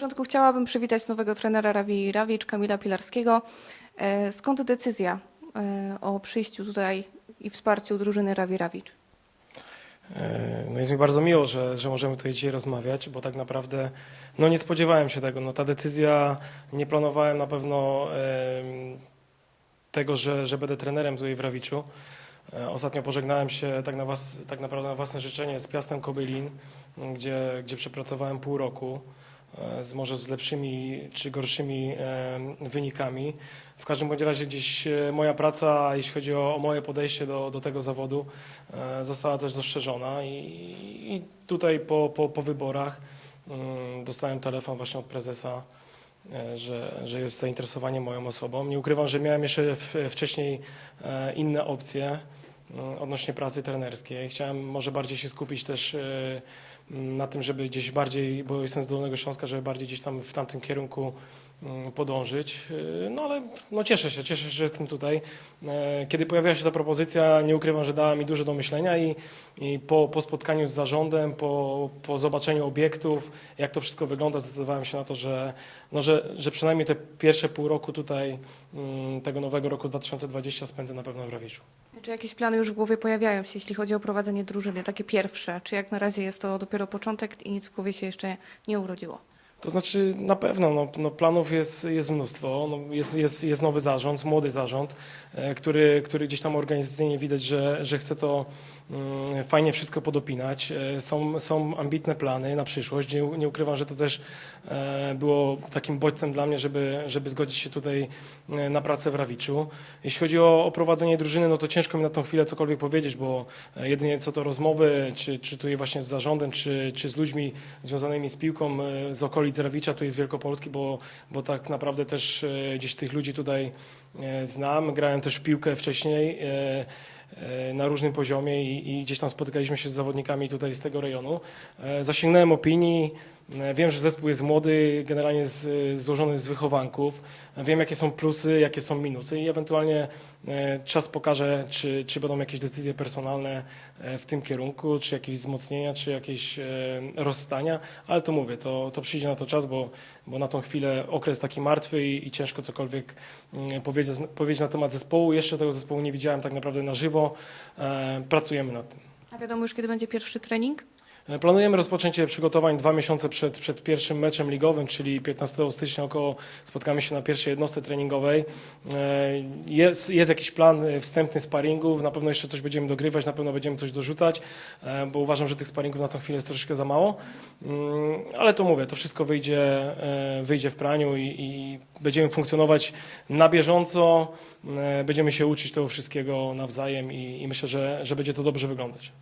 początku chciałabym przywitać nowego trenera Rawi Rawicz, Kamila Pilarskiego. E, Skąd decyzja e, o przyjściu tutaj i wsparciu drużyny Rawi Rawicz? E, No jest mi bardzo miło, że, że możemy tutaj dzisiaj rozmawiać, bo tak naprawdę no nie spodziewałem się tego. No ta decyzja, nie planowałem na pewno tego, że, że będę trenerem tutaj w Rawiczu. Ostatnio pożegnałem się tak, na was, tak naprawdę na własne życzenie z Piastem Kobylin, gdzie, gdzie przepracowałem pół roku, z może z lepszymi czy gorszymi em, wynikami. W każdym bądź razie gdzieś e, moja praca, jeśli chodzi o, moje podejście do, do tego zawodu, e, została też dostrzeżona i, i tutaj po, po, po wyborach mm, dostałem telefon właśnie od prezesa, e, że, że jest zainteresowanie moją osobą. Nie ukrywam, że miałem jeszcze wcześniej e, inne opcje odnośnie pracy trenerskiej. Chciałem może bardziej się skupić też e, m, na tym, żeby gdzieś bardziej, bo jestem z Dolnego Śląska, żeby bardziej gdzieś tam w tamtym kierunku mm, podążyć. E, No ale no cieszę się, cieszę się, że jestem tutaj. E, Kiedy pojawiła się ta propozycja, nie ukrywam, że dała mi dużo do myślenia i, i po, po spotkaniu z zarządem, po, po zobaczeniu obiektów, jak to wszystko wygląda, zdecydowałem się na to, że, no, że, że przynajmniej te pierwsze pół roku tutaj mm, tego nowego roku 2020 spędzę na pewno w Rawiczu. Czy jakieś plany już w głowie pojawiają się, jeśli chodzi o prowadzenie drużyny, takie pierwsze? Czy jak na razie jest to dopiero początek i nic w głowie się jeszcze nie urodziło? To znaczy na pewno no, no planów jest, jest mnóstwo. No, jest, jest, jest nowy zarząd, młody zarząd, e, który, który gdzieś tam organizacyjnie widać, że, że chce to mm, fajnie wszystko podopinać. E, Są, są ambitne plany na przyszłość. Nie, nie ukrywam, że to też e, było takim bodźcem dla mnie, żeby, żeby zgodzić się tutaj na pracę w Rawiczu. Jeśli chodzi o, o prowadzenie drużyny, no to ciężko mi na tą chwilę cokolwiek powiedzieć, bo jedynie co to rozmowy, czy, czy tutaj właśnie z zarządem, czy, czy z ludźmi związanymi z piłką z okolic Rawicza, tu jest Wielkopolski, bo, bo tak naprawdę też e, gdzieś tych ludzi tutaj e, znam. Grałem też w piłkę wcześniej e, na różnym poziomie i, i gdzieś tam spotykaliśmy się z zawodnikami tutaj z tego rejonu. E, Zasięgnąłem opinii. E, Wiem, że zespół jest młody, generalnie z, złożony z wychowanków. Wiem, jakie są plusy, jakie są minusy i ewentualnie e, czas pokaże, czy, czy będą jakieś decyzje personalne e, w tym kierunku, czy jakieś wzmocnienia, czy jakieś e, rozstania, ale to mówię, to, to przyjdzie na to czas, bo, bo na tą chwilę okres taki martwy i, i ciężko cokolwiek mm, powiedzieć, powiedzieć na temat zespołu. Jeszcze tego zespołu nie widziałem tak naprawdę na żywo. E, Pracujemy nad tym. A wiadomo już, kiedy będzie pierwszy trening? E, Planujemy rozpoczęcie przygotowań dwa miesiące przed, przed pierwszym meczem ligowym, czyli 15 stycznia około spotkamy się na pierwszej jednostce treningowej. E, Jest, jest jakiś plan e, wstępny sparingów, na pewno jeszcze coś będziemy dogrywać, na pewno będziemy coś dorzucać, bo uważam, że tych sparingów na tą chwilę jest troszeczkę za mało. Mm, Ale to mówię, to wszystko wyjdzie, wyjdzie w praniu i, i będziemy funkcjonować na bieżąco, będziemy się uczyć tego wszystkiego nawzajem i, i myślę, że, że będzie to dobrze wyglądać.